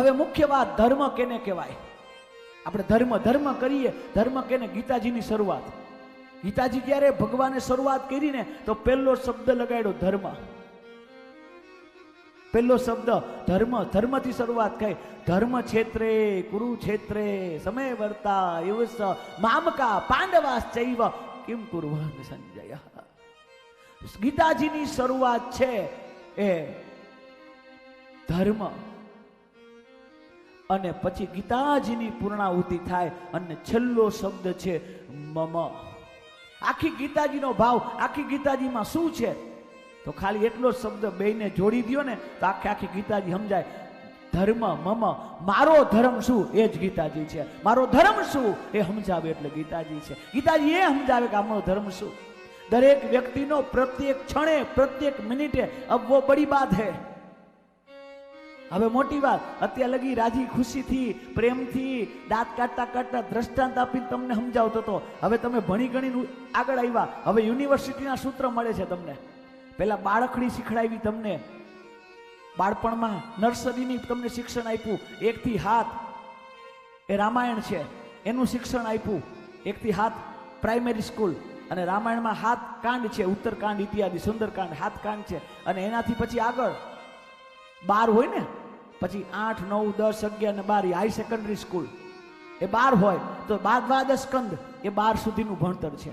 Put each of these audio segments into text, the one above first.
હવે મુખ્ય વાત ધર્મ કેને કહેવાય? આપણે ધર્મ ધર્મ કરીએ, ધર્મ કેને? ગીતાજીની શરૂઆત. ગીતાજી જ્યારે ભગવાને શરૂઆત કરીને તો પહેલો શબ્દ લગાડ્યો, ધર્મ. પહેલો શબ્દ, ધર્મ. ધર્મથી શરૂઆત થઈ. ધર્મ ક્ષેત્રે કુરુક્ષેત્રે સમય વર્તા યુવસ મામકા, પાંડવાસ ચૈવ. કિમ કુરવાન સંજય. ગીતાજીની શરૂઆત છે એ ધર્મ. અને પછી ગીતાજીની પૂર્ણાહુતિ થાય અને છેલ્લો શબ્દ છે, મમ. આખી ગીતાજીનો ભાવ, આખી ગીતાજીમાં શું છે? તો ખાલી એટલો શબ્દ બેને જોડી દ્યો ને, તો આખી આખી ગીતાજી સમજાય, ધર્મ, મમ. મારો ધર્મ શું? એ જ ગીતાજી છે. મારો ધર્મ શું? એ સમજાવે એટલે ગીતાજી છે. ગીતાજી એ સમજાવે કે આપણો ધર્મ શું? દરેક વ્યક્તિનો પ્રત્યેક ક્ષણે, પ્રત્યેક મિનિટે અબ વો બડી બાત હૈ હવે મોટી વાત, અત્યારે લગી રાજી ખુશીથી, પ્રેમથી, દાંત કાઢતા કાઢતા દ્રષ્ટાંત આપીને તમને સમજાવતો હતો. હવે તમે ભણી ગણીને આગળ આવ્યા. હવે યુનિવર્સિટીના સૂત્ર મળે છે તમને. પહેલાં બાળકડી શીખડાવી તમને. બાળપણમાં નર્સરીની તમને શિક્ષણ આપ્યું. એકથી હાથ એ રામાયણ છે. એનું શિક્ષણ આપ્યું. એકથી હાથ પ્રાઇમરી સ્કૂલ. અને રામાયણમાં હાથ કાંડ છે. ઉત્તરકાંડ ઇત્યાદિ સુંદરકાંડ હાથ કાંડ છે. અને એનાથી પછી આગળ. બાર હોય ને? પછી આઠ, નવ, દસ, અગિયાર ને બાર હાઈ સેકન્ડરી સ્કૂલ એ બાર હોય તો બાર દ્વાદશ સ્કંદ એ બાર સુધીનું ભણતર છે.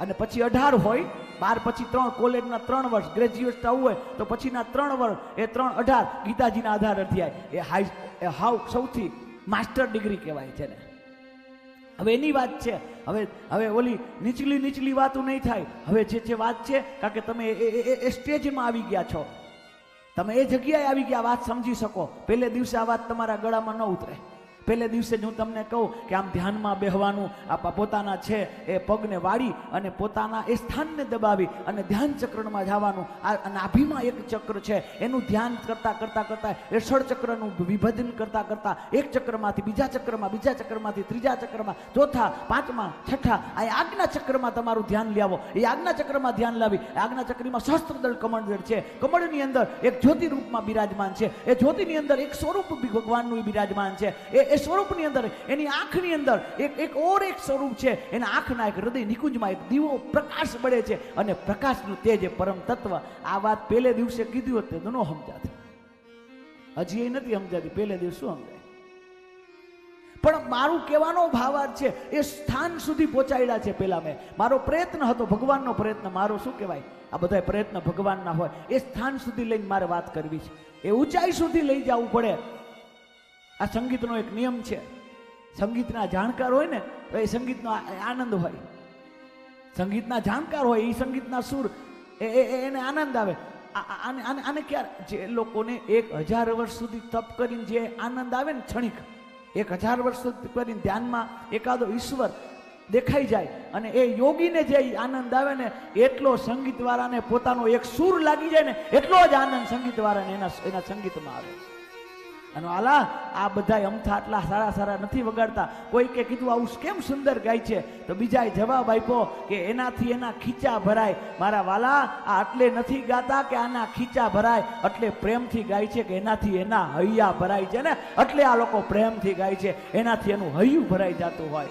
અને પછી અઢાર હોય, બાર પછી ત્રણ, કોલેજના ત્રણ વર્ષ ગ્રેજ્યુએટ થવું હોય તો પછીના ત્રણ વર્ષ, એ ત્રણ અઢાર ગીતાજીના આધાર અધ્યાય. એ હાઈ એ હાવ સૌથી માસ્ટર ડિગ્રી કહેવાય છે ને હવે એની વાત છે, હવે હવે ઓલી નીચલી નીચલી વાતો નહીં થાય. હવે જે જે વાત છે, કારણ કે તમે એ સ્ટેજમાં આવી ગયા છો. તમે એ જગ્યાએ આવી ગયા, વાત સમજી શકો. પહેલે દિવસે આ વાત તમારા ગળામાં ન ઉતરે. પહેલે દિવસે જ હું તમને કહું કે આમ ધ્યાનમાં બેહવાનું, આ પોતાના છે એ પગને વાળી અને પોતાના એ સ્થાનને દબાવી અને ધ્યાન ચક્રમાં જવાનું. આ નાભીમાં એક ચક્ર છે. એનું ધ્યાન કરતા કરતા કરતા એ ચક્રનું વિભાજન કરતા કરતા એક ચક્રમાંથી બીજા ચક્રમાં, બીજા ચક્રમાંથી ત્રીજા ચક્રમાં, ચોથા, પાંચમા, છઠ્ઠા, આ આજ્ઞા ચક્રમાં તમારું ધ્યાન લાવો એ આજ્ઞા ચક્રમાં ધ્યાન લાવી. આજ્ઞા ચક્રમાં સહસ્ત્રદળ કમળદળ છે. કમળની અંદર એક જ્યોતિ રૂપમાં બિરાજમાન છે. એ જ્યોતિની અંદર એક સ્વરૂપ ભગવાનનું બિરાજમાન છે. એ એ સ્વરૂપની અંદર, એની આંખની અંદર એક એક ઓર એક સ્વરૂપ છે. એના આંખના એક હૃદય નિકુંજમાં એક દીવો પ્રકાશ બળે છે અને પ્રકાશનું તેજ એ પરમ તત્વ. આ વાત પહેલે દિવસે કીધું હોત તો ન સમજાતી. હજી એ નથી સમજાતી. પહેલે દિવસ શું સમજાય? પણ મારું કહેવાનો ભાવાર્થ છે, એ સ્થાન સુધી પહોંચાડ્યા છે પેલા મેં. મારો પ્રયત્ન હતો, ભગવાનનો પ્રયત્ન. મારો શું કહેવાય? આ બધા પ્રયત્ન ભગવાનના હોય. એ સ્થાન સુધી લઈને મારે વાત કરવી છે. એ ઊંચાઈ સુધી લઈ જવું પડે. આ સંગીતનો એક નિયમ છે. સંગીતના જાણકાર હોય ને, તો એ સંગીતનો આનંદ હોય. સંગીતના જાણકાર હોય એ સંગીતના સુર એને આનંદ આવે. આને આને ક્યારે જે લોકોને એક હજાર વર્ષ સુધી તપ કરીને જે આનંદ આવે ને ક્ષણિક, એક હજાર વર્ષ સુધી કરીને ધ્યાનમાં એકાદો ઈશ્વર દેખાઈ જાય અને એ યોગીને જે આનંદ આવે ને, એટલો સંગીતવાળાને પોતાનો એક સૂર લાગી જાય ને, એટલો જ આનંદ સંગીતવાળાને એના એના સંગીતમાં આવે. અને આલા, આ બધા અમથા આટલા સારા સારા નથી વગાડતા. કોઈ કે કીધું, આવું કેમ સુંદર ગાય છે? તો બીજાએ જવાબ આપ્યો કે, એનાથી એના ખીચા ભરાય. મારા વાલા, આ એટલે નથી ગાતા કે આના ખીચા ભરાય? એટલે પ્રેમથી ગાય છે કે એનાથી એના હૈયા ભરાય છે ને? એટલે આ લોકો પ્રેમથી ગાય છે. એનાથી એનું હૈયું ભરાઈ જતું હોય.